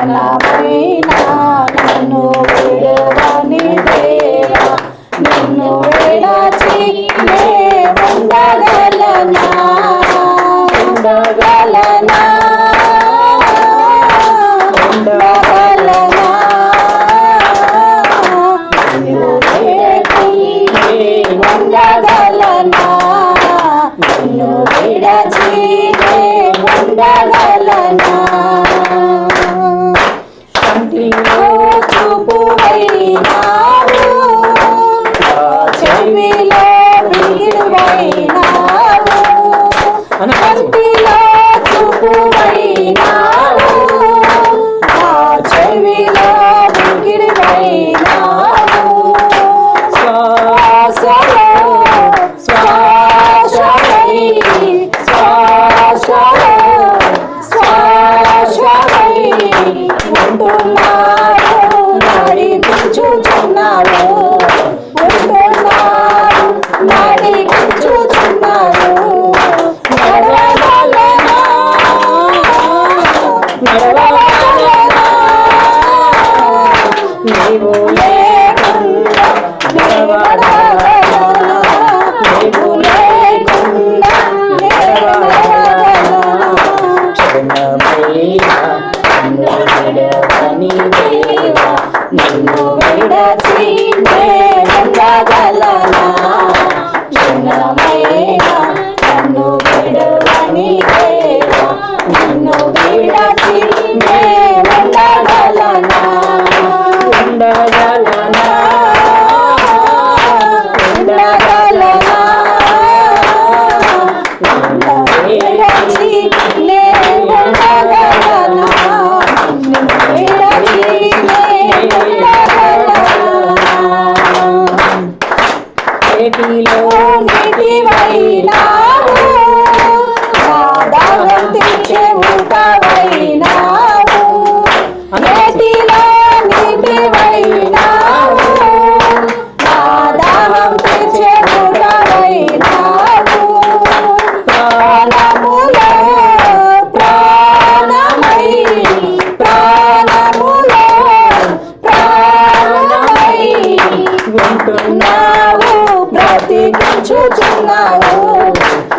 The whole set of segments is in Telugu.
మరణమైన నన్ను విడవని దేవా నిన్ను విడచి ఉండగలనా ఉండగలనా ఉండగలనా నిన్ను విడచి ఉండగలనా కంటిలో వెలిగిడువైనావు కంటిలో చూపువైనావు ఆ చెవిలో వెలిగిడువైనావు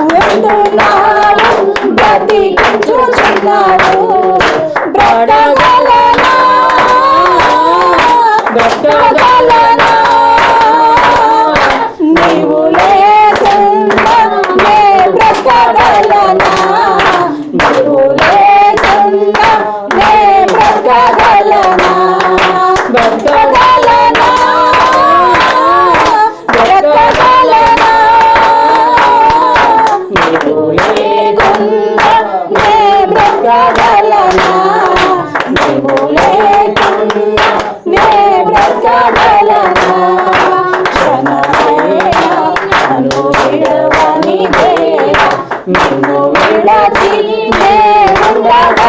వెళ్తున్నాడు బతికించుచున్నాడు Vamos,